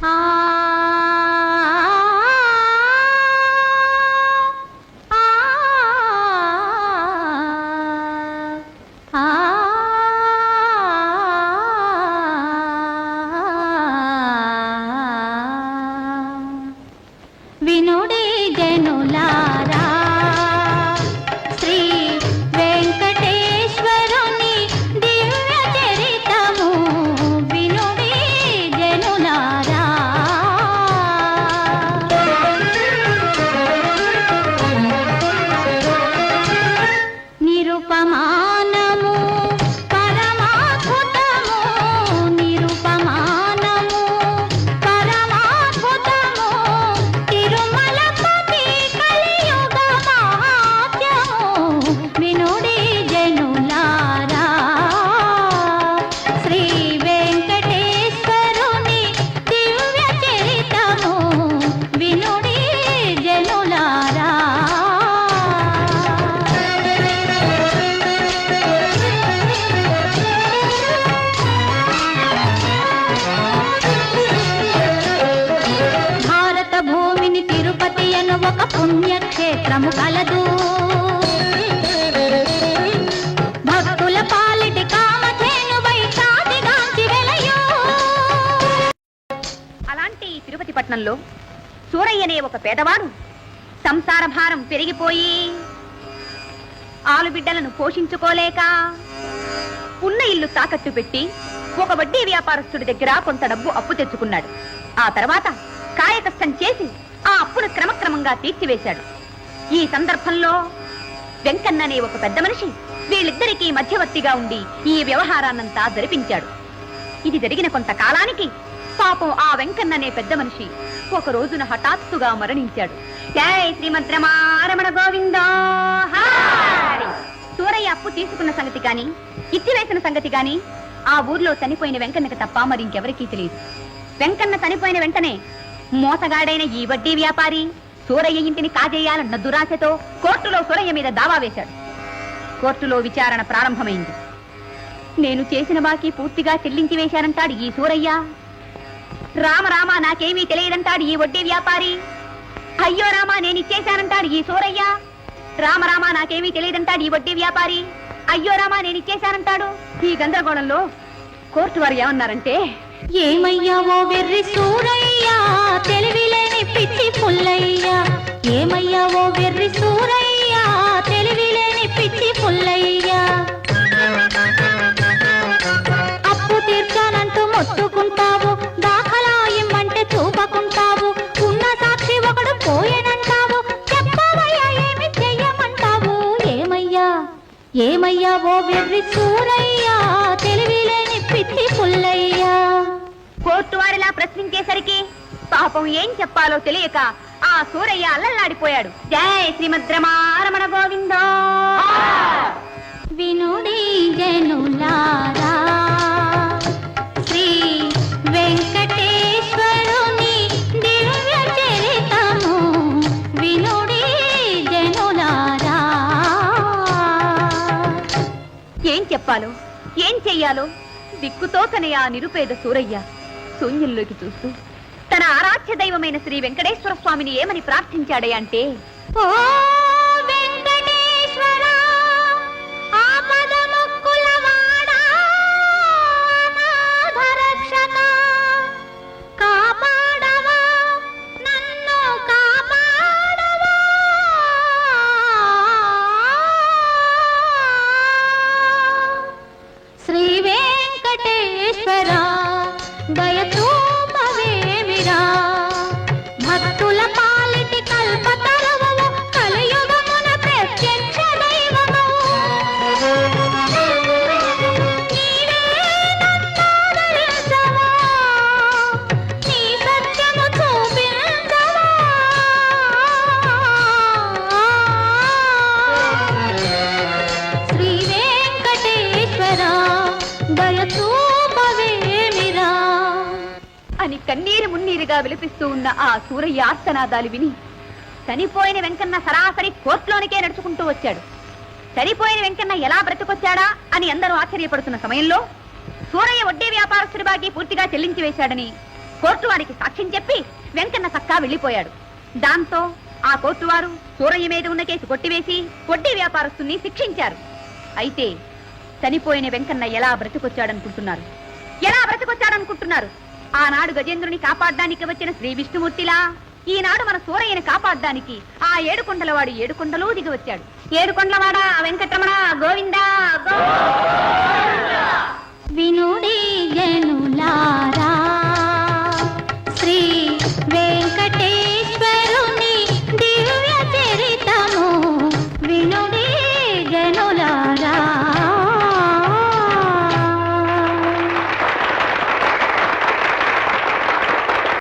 ఆ పుణ్యక్షేత్రము కలదు. భక్తుల పాలిటి కామధేను వెలయు. అలాంటి తిరుపతి పట్టణంలో సూరయ్య అనే ఒక పేదవాడు సంసార భారం పెరిగిపోయి ఆలుబిడ్డలను పోషించుకోలేక ఉన్న ఇల్లు తాకట్టు పెట్టి ఒక వడ్డీ వ్యాపారస్తుడి దగ్గర కొంత డబ్బు అప్పు తెచ్చుకున్నాడు. ఆ తర్వాత కాయకష్టం చేసి ఆ అప్పును క్రమక్రమంగా తీర్చివేశాడు. ఈ సందర్భంలో వెంకన్న అనే ఒక పెద్ద మనిషి వీళ్ళిద్దరికీ మధ్యవర్తిగా ఉండి ఈ వ్యవహారాన్నంతా జరిపించాడు. ఇది జరిగిన కొంతకాలానికి పాపం ఆ వెంకన్న అనే పెద్ద మనిషి ఒక రోజున హఠాత్తుగా మరణించాడు. జై శ్రీమద్ గోవిందో! సూరయ్య అప్పు తీసుకున్న సంగతి కాని ఇచ్చివేసిన సంగతి కాని ఆ ఊర్లో చనిపోయిన వెంకన్నకి తప్ప మరింకెవరికీ తెలియదు. వెంకన్న చనిపోయిన వెంటనే మోసగాడైన ఈ వడ్డీ వ్యాపారి సూరయ్య ఇంటిని కాజేయాలన్న దురాశతో కోర్టులో సూరయ్య మీద దావా వేశాడు. కోర్టులో విచారణ ప్రారంభమైంది. నేను చేసిన బాకీ పూర్తిగా చెల్లించి వేశానంటాడు ఈ సూరయ్య. రామ రామ నాకేమీ తెలియదంటాడు ఈ వడ్డీ వ్యాపారి. అయ్యో రామ నేనిచ్చేశానంటాడు ఈ సూరయ్య. రామ రామ నాకేమీ తెలియదంటాడు ఈ వడ్డీ వ్యాపారి. అయ్యో రామ నేనిచ్చేశానంటాడు. ఈ గందరగోళంలో కోర్టు వారు ఏమన్నారంటే ఏమయ్యావో వెర్రి సూరయ్యా తెలివిలేని పిచ్చి పుల్లయ్యా. ఏమయ్యావో వెర్రి సూరయ్యా తెలివిలేని పిచ్చి పుల్లయ్యా. అప్పు తీర్చాలంటూ మొత్తుకుంటావు దాఖలా ఇమ్మంటే చూపకుంటావు ఉన్న సాక్షి ఒకడు పోయేనంటావు చెప్పవయ్యా ఏమి చెయ్యమంటావు? ఏమయ్యా? ఏమయ్యా ఓ వెర్రి సూరయ్యా పిచ్చి పుల్లయ్యా. కోర్టు వారిలా ప్రశ్నించేసరికి పాపం ఏం చెప్పాలో తెలియక ఆ సూరయ్య అల్లల్లాడిపోయాడు. జై శ్రీమద్ రమారమణ గోవిందో. వినుడి జనులారా శ్రీ వెంకటేశ్వరుని దివ్య చరితము. వినుడి జనులారా. ఏం చెప్పాలో? ఏం చెయ్యాలో? దిక్కుతోకనే ఆ నిరుపేద సూరయ్య శూన్యంలోకి చూస్తూ తన ఆరాధ్య దైవమైన శ్రీ వెంకటేశ్వర స్వామిని ఏమని ప్రార్థించాడే అంటే ఓ అని కన్నీరు మున్నీరుగా విలపిస్తూ ఉన్న ఆ సూరయ్య ఆర్తనాదాలు విని చనిపోయిన వెంకన్న సరాసరి కోర్టులోనికే నడుచుకుంటూ వచ్చాడు. చనిపోయిన వెంకన్న ఎలా బ్రతికొచ్చాడా అని అందరూ ఆశ్చర్యపడుతున్న సమయంలో సూరయ్య వడ్డీ వ్యాపారస్తుడి బాకీ పూర్తిగా చెల్లించి వేశాడని కోర్టు వారికి సాక్ష్యం చెప్పి వెంకన్న సక్కా వెళ్ళిపోయాడు దాంతో ఆ కోర్టు వారు సూరయ్య మీద ఉన్న కేసు కొట్టివేసి వడ్డీ వ్యాపారస్తుని శిక్షించారు. అయితే చనిపోయిన వెంకన్న ఎలా బ్రతికొచ్చాడనుకుంటున్నారు? ఎలా బ్రతికొచ్చాడనుకుంటున్నారు? ఆనాడు గజేంద్రుని కాపాడడానికి వచ్చిన శ్రీ విష్ణుమూర్తిలా? ఈనాడు మన సూరయ్యని కాపాడడానికి ఆ ఏడుకొండలవాడు ఏడుకొండలు దిగి వచ్చాడు. ఏడుకొండలవాడా? వెంకటరమణ గోవిందా